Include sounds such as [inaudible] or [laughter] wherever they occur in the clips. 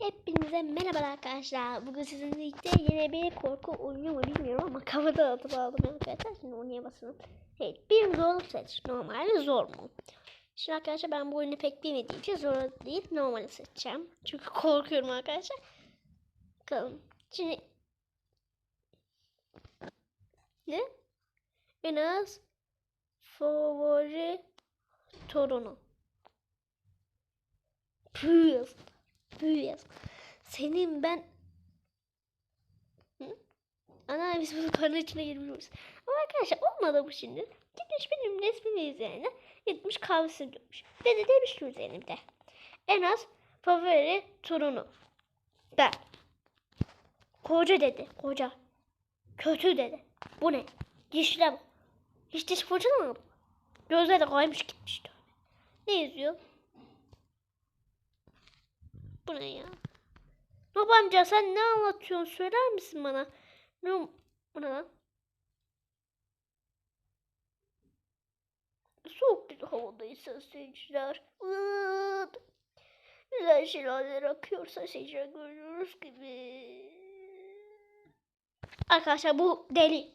Hepinize merhaba arkadaşlar. Bugün sizinle birlikte yine bir korku oyunu mu bilmiyorum ama kafada atıp aldım arkadaşlar. Şimdi oynayamazsın. Evet bir zorluk seç. Normal zor mu? Şimdi arkadaşlar ben bu oyunu pek bilmediğim için zor değil normal seçeceğim. Çünkü korkuyorum arkadaşlar. Bakalım. Şimdi ne? En az favori torunu. Püyüz. Püyüz. Senin ben... Hı? Ana biz bunu karnın içine girmişiz. Ama arkadaşlar olmadı bu şimdi. Gitmiş benim resmimi üzerine. Gitmiş kahvesini dökmüş. Ve de demiş ki üzerine. En az favori torunu. Ben. Koca dedi. Koca. Kötü dedi. Bu ne? Dişle bu. Hiç diş fırçalamadım. Gözleri de kaymış gitmiş. Ne yazıyor? Bu ne ya? Amca sen ne anlatıyorsun söyler misin bana? Ne bu ne lan? Soğuk bir havadaysa seyirciler. Güzel şeyler akıyorsa seyirciler görüyoruz gibi. Arkadaşlar bu deli.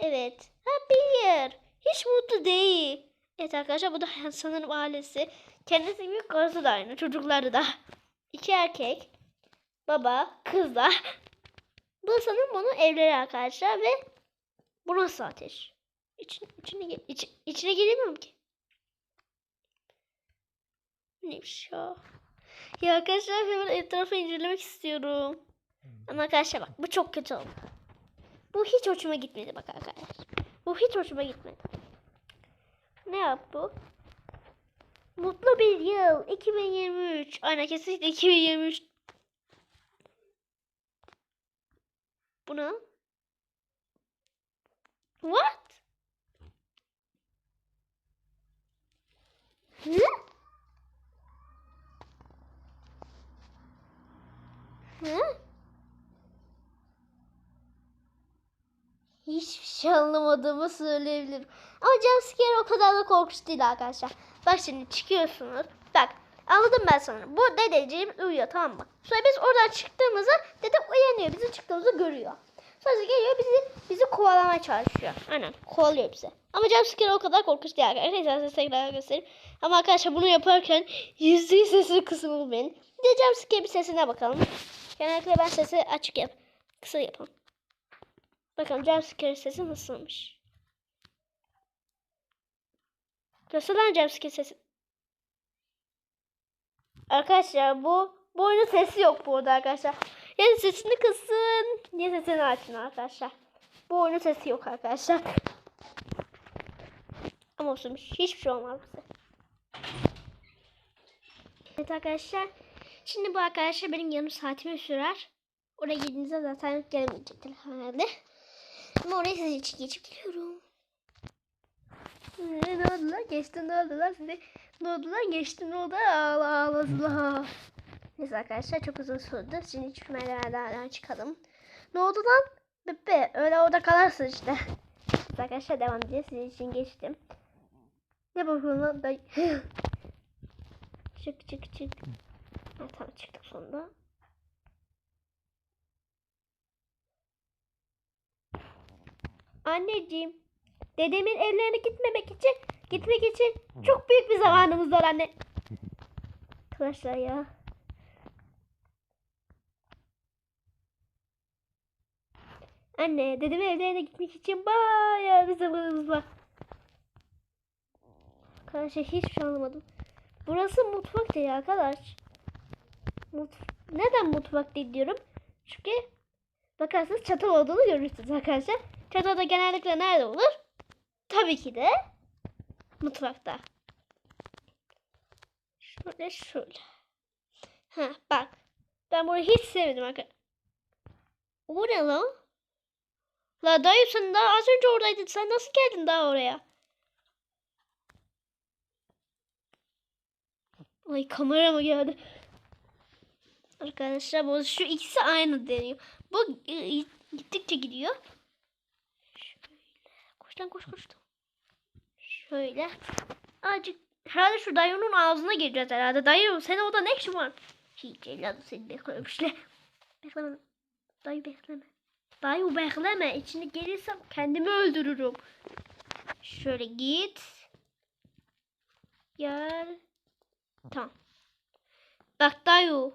Evet. Ha bir. Hiç mutlu değil. Evet arkadaşlar bu da [laughs] sanırım ailesi. Kendisi gibi karısı da aynı. Çocukları da. İki erkek. Baba, kızlar. Bu sanırım onun evleri arkadaşlar ve bu nasıl ateş? İçine, içine, iç, içine giremiyorum ki. Neymiş ya? Ya arkadaşlar hemen etrafı incelemek istiyorum. Ama arkadaşlar bak bu çok kötü oldu. Bu hiç hoşuma gitmedi bak arkadaşlar. Bu hiç hoşuma gitmedi. Ne yap bu? Mutlu bir yıl 2023. Aynen kesinlikle 2023. Bu ne? What? Hı? Hı? Hiçbir şey anlamadığımı söyleyebilirim. Ama jumpscare o kadar da korkunç değil arkadaşlar. Bak şimdi çıkıyorsunuz. Bak anladım ben sana. Bu dedeciğim uyuyor tamam mı? Sonra biz oradan çıktığımızda dede uyanıyor. Bizim çıktığımızı görüyor. Sonra geliyor bizi bizi kovalamaya çalışıyor. Aynen kovalıyor bizi. Ama jumpscare o kadar korkunç değil arkadaşlar. Neyse size göstereyim. Ama arkadaşlar bunu yaparken yüzde yüz sesini kısın unutmayın. Bir de jumpscare bir sesine bakalım. Genellikle ben sesi açık yap. Kısa yapalım. Bakalım jumpscare sesi nasılmış. Nasıl lan jumpscare sesi? Arkadaşlar bu bu oyunun sesi yok burada arkadaşlar. Ya sesini kısın ya sesini açın arkadaşlar. Bu oyunun sesi yok arkadaşlar. Ama olsun hiçbir şey olmaz bize. Evet arkadaşlar. Şimdi bu arkadaşlar benim yarım saatimi sürer. Oraya gidince zaten gelemeyecektir herhalde. Ama oraya sizin için geçip geliyorum. Ne, oldu lan? Geçti ne oldu lan size? Ne oldu lan? Geçti ne oldu? Allah Allah. Neyse arkadaşlar çok uzun sürdü. Şimdi hiç merdivenlerden çıkalım. Ne oldu lan? Bebe öyle orada kalarsın işte. Neyse arkadaşlar devam edeceğiz. Sizin için geçtim. Ne bakıyorsun lan? Day çık çık çık. Ha, tamam çıktık sonunda. Anneciğim, dedemin evlerine gitmemek için, gitmek için çok büyük bir zamanımız var anne. Arkadaşlar ya. Anne, dedemin evlerine gitmek için bayağı bir zamanımız var. Arkadaşlar hiçbir şey anlamadım. Burası mutfak değil arkadaş. Mut Neden mutfak değil diyorum? Çünkü bakarsanız çatal olduğunu görürsünüz arkadaşlar. Çatal da genellikle nerede olur? Tabii ki de mutfakta. Şöyle şöyle. Ha bak. Ben burayı hiç sevmedim arkadaşlar. O ne lan? La dayı sen daha az önce oradaydın. Sen nasıl geldin daha oraya? Ay kamera mı geldi? Arkadaşlar bu şu ikisi aynı deniyor. Bu e, gittikçe gidiyor. Koş koş koş. Şöyle. Azıcık herhalde şu dayının ağzına gireceğiz herhalde. Dayı sen orada ne işin var? Hiç evladım seni bekliyorum işte. Bekleme. Dayı bekleme. Dayı bekleme. İçine gelirsem kendimi öldürürüm. Şöyle git. Gel. Tamam. Bak dayı.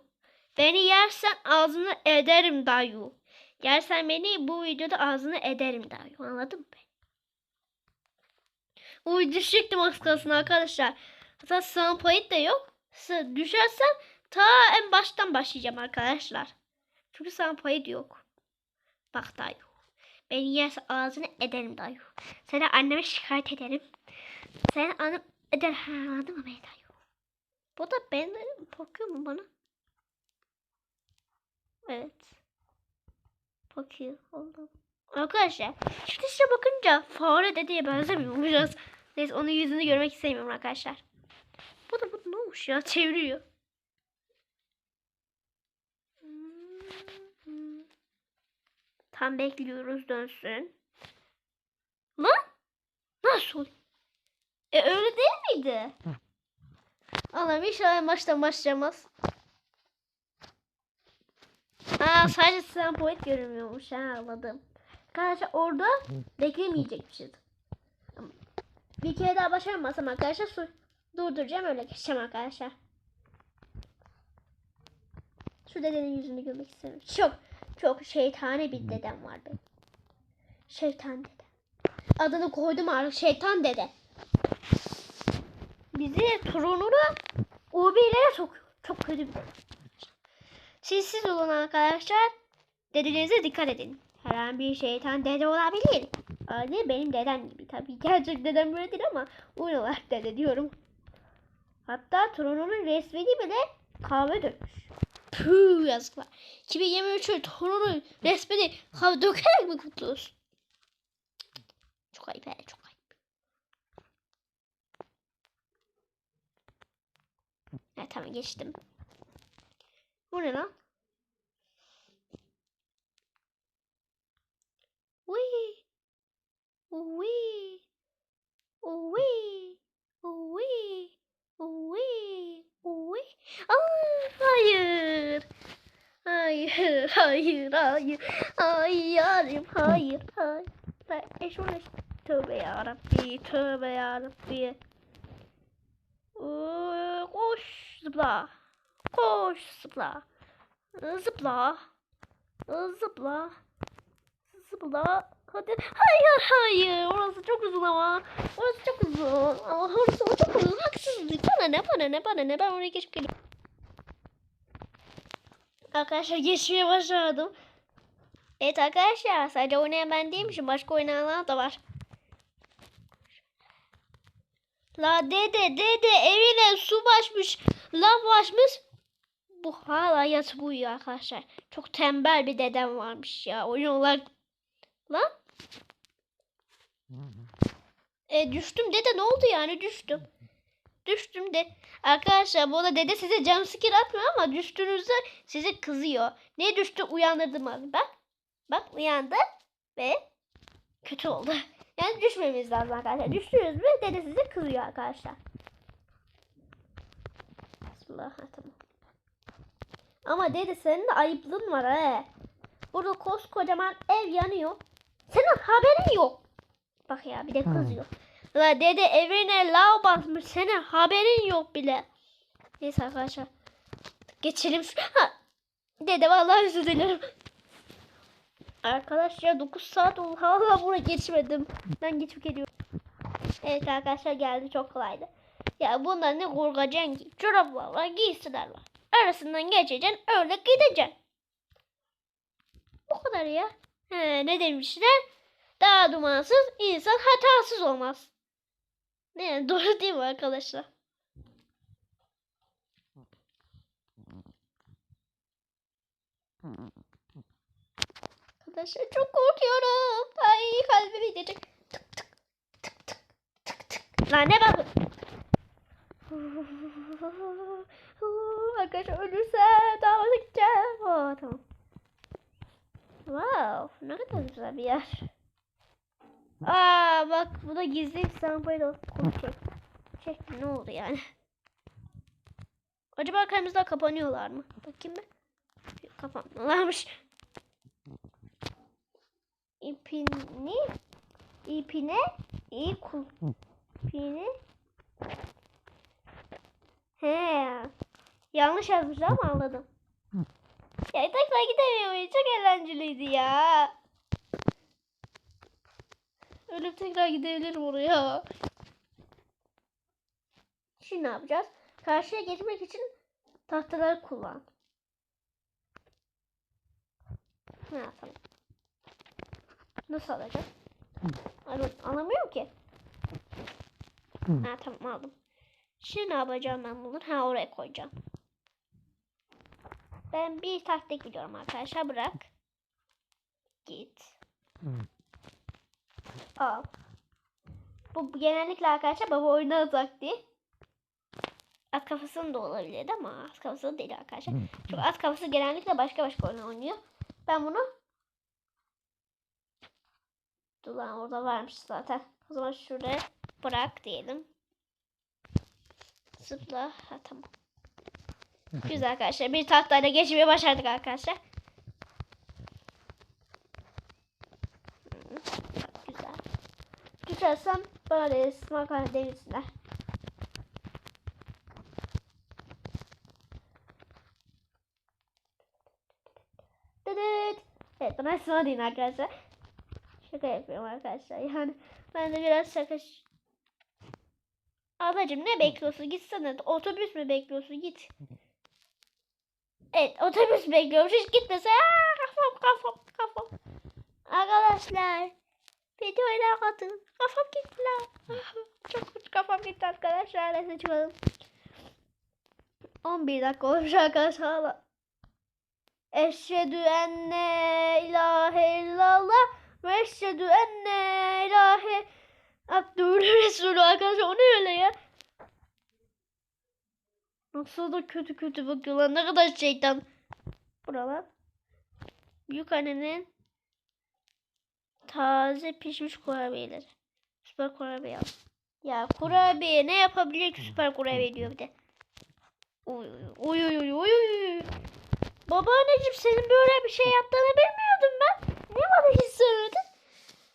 Beni yersen ağzını ederim dayı. Yersen beni bu videoda ağzını ederim dayı. Anladın mı? Uy düşecektim az kalsın arkadaşlar. Hatta soundpoint de yok. Sı- Düşersem ta en baştan başlayacağım arkadaşlar. Çünkü soundpoint yok. Bak dayı. Beni yerse ağzını ederim dayı. Seni anneme şikayet ederim. Seni annem eder. Ha, anladın mı dayı? Bu da benden bakıyor mu bana? Evet. Bakıyor. Oldu. Arkadaşlar şu dışarı bakınca fare dedeye benzemiyor biraz? Neyse onun yüzünü görmek istemiyorum arkadaşlar. Bu da bu ne olmuş ya çeviriyor. Tam bekliyoruz dönsün. Lan? Nasıl? E öyle değil miydi? Allah'ım inşallah en baştan başlayamaz. Ha sadece sen poet görünmüyormuş ha anladım. Arkadaşlar orada beklemeyecekmişiz. Bir kere daha başaramazsam arkadaşlar su durduracağım öyle geçeceğim arkadaşlar. Şu dedenin yüzünü görmek istiyorum. Çok çok şeytani bir dedem var benim. Şeytan dede. Adını koydum artık şeytan dede. Bizi torununu UB'lere sokuyor. Çok kötü bir dede. Siz siz olun arkadaşlar. Dedelerinize dikkat edin. Her an bir şeytan dede olabilir. Aynı benim dedem gibi. Tabii gerçek dedem böyle değil ama oyun olarak dede diyorum. Hatta torununun resmini bile kahve dökmüş. Püh yazıklar. 2023'ün torununun resmini kahve dökerek mi kutluyorsun? Çok ayıp he, çok ayıp. Evet tamam geçtim. Bu ne lan? Wee. Wee. Wee. Wee. Wee. Wee. Aa, hayır. Hayır, [laughs] hayır, hayır. Hayır, hayır, hayır. Ben e şöyle tövbe yarabbi, tövbe yarabbi. Koş, zıpla. Koş, zıpla. Zıpla. Zıpla. Zıpla. Hadi. Hayır hayır. Orası çok uzun ama. Orası çok uzun. Ama orası çok uzun. Haksızlık. Bana ne bana ne bana ne. Ben oraya geçip geliyorum. Arkadaşlar geçmeye başladım. Evet arkadaşlar sadece oynayan ben değilmişim. Başka oynayanlar da var. La dede dede evine su başmış. Lav başmış. Bu hala yatıp uyuyor arkadaşlar. Çok tembel bir dedem varmış ya. Oyun olarak. Lan. E düştüm dede ne oldu yani düştüm. Düştüm de. Arkadaşlar bu arada dede size jumpscare atmıyor ama düştüğünüzde size kızıyor. Ne düştü uyandırdım abi. Bak. Bak uyandı ve kötü oldu. [laughs] Yani düşmemiz lazım arkadaşlar. Düştünüz mü dede size kızıyor arkadaşlar. Bismillah. Tamam. Ama dede senin de ayıplığın var he. Burada koskocaman ev yanıyor. Senin haberin yok. Bak ya bir de kızıyor. La dede evine lav basmış. Senin haberin yok bile. Neyse arkadaşlar. Geçelim. Ha. Dede vallahi özür dilerim. Arkadaşlar 9 saat oldu. Hala buraya geçmedim. Ben geçip geliyorum. Evet arkadaşlar geldi çok kolaydı. Ya bundan ne korkacaksın ki? Çoraplar var, giysiler var. Arasından geçeceksin, öyle gideceksin. Bu kadar ya. He, ne demişler? Daha dumansız insan hatasız olmaz. Ne [laughs] doğru değil mi arkadaşlar? Arkadaşlar çok korkuyorum. Ay kalbim gidecek. Tık tık tık tık tık tık. Lan ne bak? [laughs] Arkadaşlar ölürse daha gideceğim. Oh, tamam. Wow, ne kadar güzel bir yer. Aa bak bu da gizli sampayla konuşacak. Çek ne oldu yani? Acaba arkamızda kapanıyorlar mı? Bakayım bir. Kapanmıyorlarmış. İpini ipine iyi kul. İpini He. Yanlış yazmışlar ama anladım. Ya tekrar gidemiyorum. Çok eğlenceliydi ya. Ölüp tekrar gidebilirim oraya. Şimdi ne yapacağız? Karşıya geçmek için tahtaları kullan. Ne yapalım? Nasıl alacağım? Anlam- Anlamıyorum ki. Ha tamam aldım. Şimdi ne yapacağım ben bunu? Ha oraya koyacağım. Ben bir taktik biliyorum arkadaşlar. Bırak. Git. Al. Bu genellikle arkadaşlar baba oyuna değil. At kafasının da olabilirdi ama at kafası değil arkadaşlar. Çünkü at kafası genellikle başka başka oyun oynuyor. Ben bunu Dur lan orada varmış zaten. O zaman şuraya bırak diyelim. Zıpla. Ha tamam. Güzel arkadaşlar. Bir tahtayla geçmeyi başardık arkadaşlar. Güzel. Düşersem böyle makarna. Dıdıt. Evet bana sıra deyin arkadaşlar. Şaka yapıyorum arkadaşlar. Yani ben de biraz şaka... Ablacım ne bekliyorsun? Gitsene. Otobüs mü bekliyorsun? Git. Evet otobüs bekliyormuş. Hiç gitmese. Aa, kafam kafam kafam. Arkadaşlar. Videoyla katın. Kafam gitti lan. [laughs] Çok kötü kafam gitti arkadaşlar. Neyse çıkalım. 11 dakika olmuş arkadaşlar. Eşhedü enne ilahe illallah ve eşhedü enne ilahe Abdülhamid Resulü arkadaşlar o ne öyle ya? Nasıl da kötü kötü bakıyorlar. Ne kadar şeytan. Buralar. Büyük annenin taze pişmiş kurabiyeleri. Süper kurabiye al. Ya kurabiye ne yapabilir ki süper kurabiye diyor bir de. Uy uy uy uy uy. Babaanneciğim senin böyle bir şey yaptığını bilmiyordum ben. Niye bana hiç söylemedin?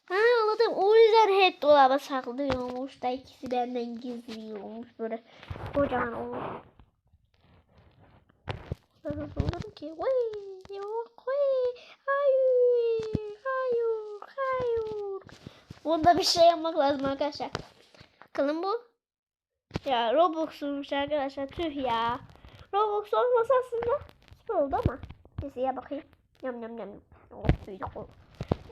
Ha anladım. O yüzden hep dolaba saklıyormuş da ikisi benden gizliyormuş böyle kocaman Nasıl olurum ki? Vay yok vay. Hayır. Hayır. Hayır. Bunda bir şey yapmak lazım arkadaşlar. Bakalım bu. Ya Robux'umuş arkadaşlar. Tüh ya. Robux olmasa aslında süper oldu ama. Neyse ya bakayım. Yam yam yam. Oh.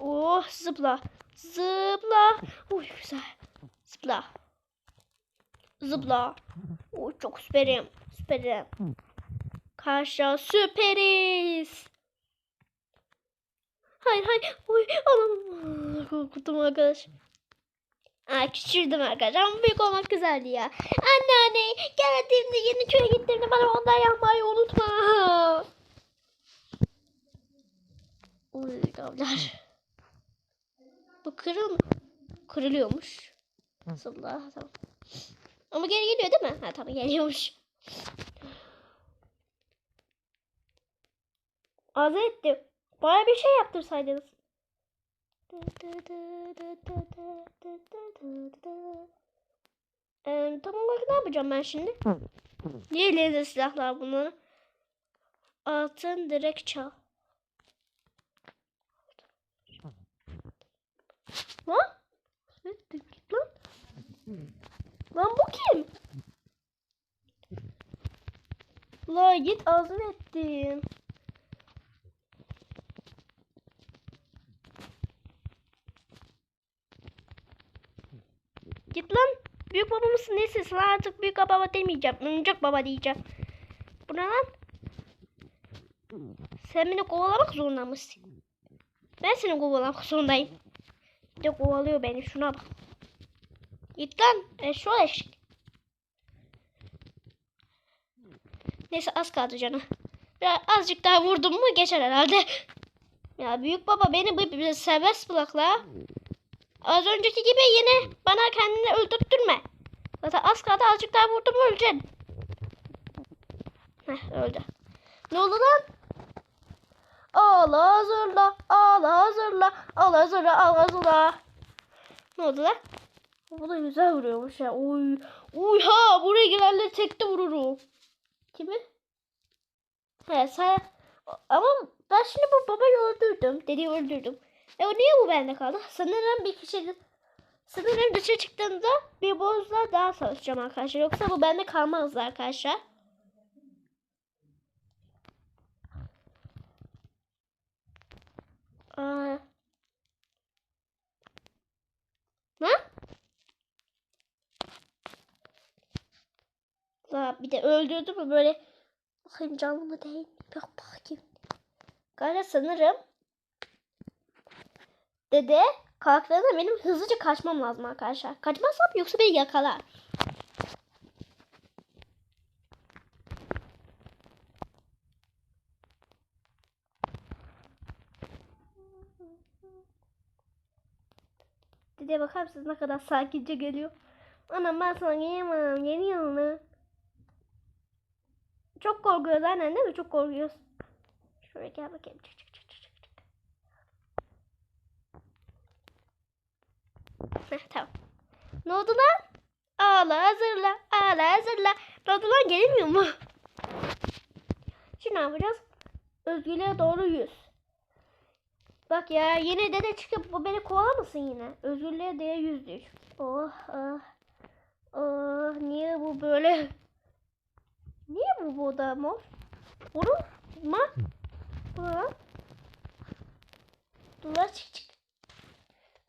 Oh zıpla. Zıpla. Uy güzel. Zıpla. Zıpla. Uy çok süperim. Süperim. Karşıya süperiz. Hayır hayır. Uy anam. Korkuttum arkadaş. Aa küçüldüm arkadaşlar ama büyük olmak güzeldi ya. Anneanne geldiğimde yeni köye gittiğimde bana ondan yapmayı unutma. Uy kavlar. Bu kırıl kırılıyormuş. Zıpla tamam. Ama geri geliyor değil mi? Ha tamam geliyormuş. Az etti. Bana bir şey yaptırsaydınız. Ee, tam olarak ne yapacağım ben şimdi? Niye lazer silahlar bunlar? Altın direkt çal. Lan? Lan. Lan bu kim? La git ağzını ettin. Git lan. Büyük baba mısın neyse sana artık büyük baba demeyeceğim. Oyuncak baba diyeceğim. Bu ne lan? Sen beni kovalamak zorunda mısın? Ben seni kovalamak zorundayım. Bir de kovalıyor beni şuna bak. Git lan. E, şu eşik. Neyse az kaldı. Biraz azıcık daha vurdum mu geçer herhalde. Ya büyük baba beni bir serbest bırak la. Az önceki gibi yine bana kendini öldürttürme. Zaten az kaldı azıcık daha vurdum öleceksin. Heh öldü. Ne oldu lan? Al hazırla, al hazırla, al hazırla, al hazırla. Ne oldu lan? Bu da güzel vuruyormuş ya. Uy, uy ha buraya gelenleri tekte vururum. Kimi? He sen ama ben şimdi bu babayı öldürdüm. Dediği öldürdüm. E niye bu bende kaldı? Sanırım bir kişi sanırım dışarı çıktığında bir bozla daha savaşacağım arkadaşlar. Yoksa bu bende kalmazdı arkadaşlar. Aa. Ne? La bir de öldürdü mü böyle bakayım canlı mı değil mi? Bak bakayım. Galiba sanırım dede kalktığında benim hızlıca kaçmam lazım arkadaşlar. Kaçmazsam yoksa beni yakalar. Dede bakar mısınız ne kadar sakince geliyor. Anam ben sana gelemem. Yeni yılını. Çok korkuyoruz aynen değil mi? Çok korkuyoruz. Şuraya gel bakayım. Çık. Heh, tamam. Ne oldu lan? Ağla hazırla. Ağla hazırla. Ne oldu lan gelemiyor mu? Şimdi ne yapacağız? Özgürlüğe doğru yüz. Bak ya yine dede çıkıp bu beni kovalamasın yine. Özgürlüğe değer yüz düş. Oh ah. Oh niye bu böyle? Niye bu bu da mor? Ma. Vurun. Duvar çık çık.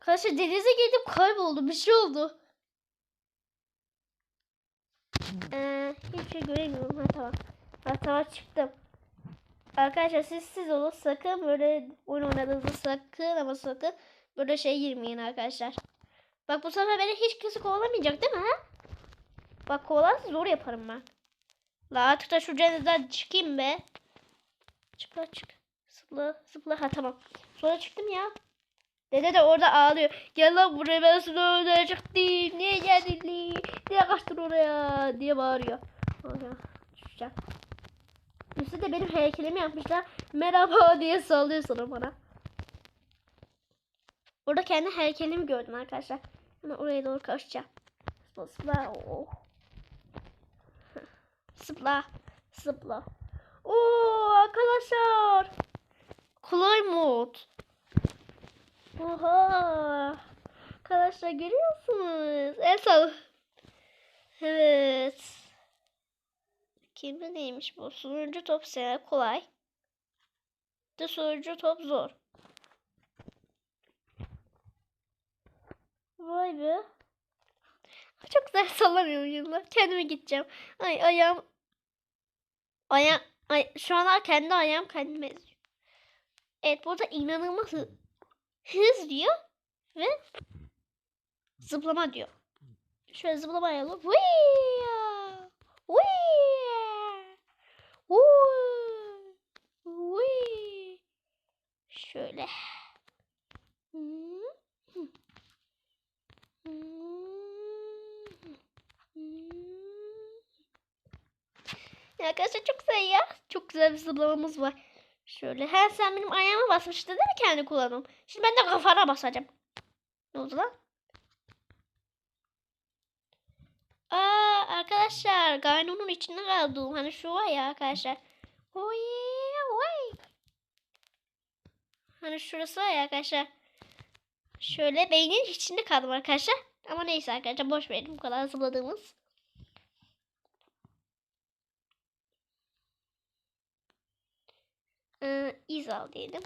Karşı denize girdim kayboldu. Bir şey oldu. Ee, hiçbir şey göremiyorum. Ha tamam. Ha tamam çıktım. Arkadaşlar siz siz olun. Sakın böyle oyun oynadığınızda sakın ama sakın böyle şey girmeyin arkadaşlar. Bak bu sefer beni hiç kimse kovalamayacak değil mi ha? Bak kovalarsa zor yaparım ben. La artık da şu cennetten çıkayım be. Çık çık. Zıpla zıpla. Ha tamam. Sonra çıktım ya. Dede de orada ağlıyor. Gel lan buraya ben seni öldürecektim. Niye geldin? Niye kaçtın oraya? diye bağırıyor. Oraya düşeceğim. Üstü de benim heykelimi yapmışlar. Merhaba [laughs] diye sallıyor sana bana. Orada kendi heykelimi gördüm arkadaşlar. Hemen oraya doğru koşacağım. Sıpla sıpla. Oh. [laughs] Sıpla. Sıpla. Oo arkadaşlar. Kolay mod. Oha. Arkadaşlar görüyorsunuz. El sal. Evet. Kimde neymiş bu? Sunucu top sene kolay. De sunucu top zor. Vay be. Çok güzel sallamıyorum yıllar. Kendime gideceğim. Ay ayağım. Ayağım. Ay, şu an kendi ayağım kendime. Evet burada inanılmaz hız diyor. Ve zıplama diyor. Şöyle zıplama yapalım. Şöyle. Arkadaşlar çok güzel ya. Çok güzel bir zıplamamız var. Şöyle. Her sen benim ayağıma basmıştın değil mi kendi kullanım? Şimdi ben de kafana basacağım. Ne oldu lan? Aa arkadaşlar Gayno'nun içinde kaldım. Hani şu var ya arkadaşlar. Oy, oy. Hani şurası var ya arkadaşlar. Şöyle beynin içinde kaldım arkadaşlar. Ama neyse arkadaşlar boş verin bu kadar zıpladığımız. Ee, iz al diyelim.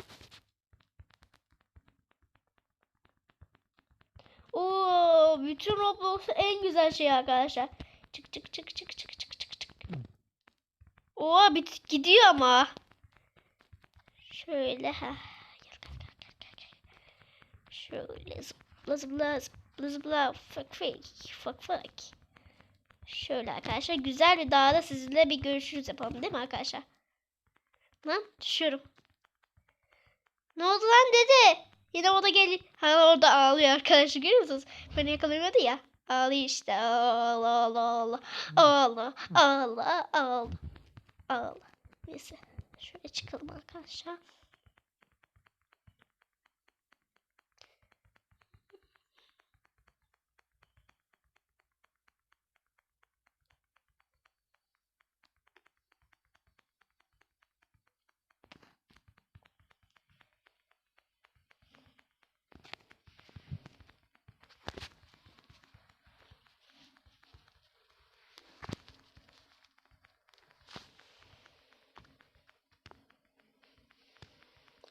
Oo, bütün Roblox en güzel şey arkadaşlar. Çık çık çık çık çık çık çık çık. Oo bit gidiyor ama. Şöyle ha. Şöyle zıpla zıpla zıpla zıpla fak fak fak fak. Şöyle arkadaşlar güzel bir dağda sizinle bir görüşürüz yapalım değil mi arkadaşlar? Lan düşüyorum. Ne oldu lan dede? Yine o da geliyor. Ha orada ağlıyor arkadaşlar görüyor musunuz? Beni yakalamadı ya. Ağlıyor işte. Ağla ağla ağla. Ağla ağla ağla. Al. Neyse. Şöyle çıkalım arkadaşlar.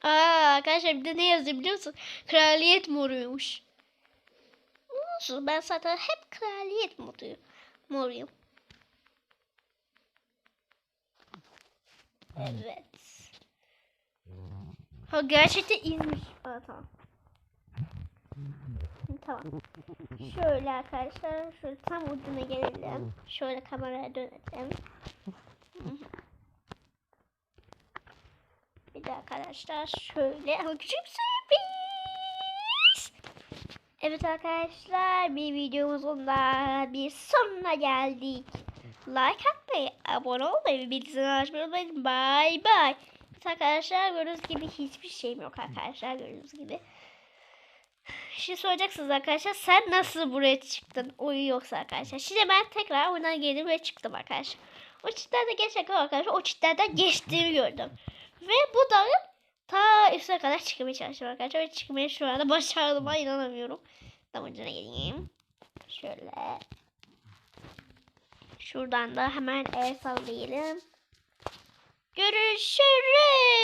Aa arkadaşlar bir de ne yazıyor biliyor musun? Kraliyet moruymuş. Olsun ben zaten hep kraliyet moduyum. Moruyum. Evet. Ha gerçekten iyiymiş. Aa, tamam. Tamam. Şöyle arkadaşlar şöyle tam ucuna gelelim. Şöyle kameraya dönelim. Bir de arkadaşlar şöyle küçük sürpriz. Evet arkadaşlar bir videomuzun da bir sonuna geldik. Like atmayı, abone olmayı ve bildirimleri açmayı unutmayın. Bye bye. Evet arkadaşlar gördüğünüz gibi hiçbir şeyim yok arkadaşlar gördüğünüz gibi. Şimdi soracaksınız arkadaşlar sen nasıl buraya çıktın oyun yoksa arkadaşlar. Şimdi ben tekrar oyundan girdim ve çıktım arkadaşlar. O çitlerden geçerken arkadaşlar o çitlerden geçtiğimi gördüm. Ve bu dağın ta üstüne kadar çıkmaya çalıştım arkadaşlar. Ve çıkmaya şu anda başardığıma inanamıyorum. Tam ucuna geleyim. Şöyle. Şuradan da hemen el sallayalım. Görüşürüz.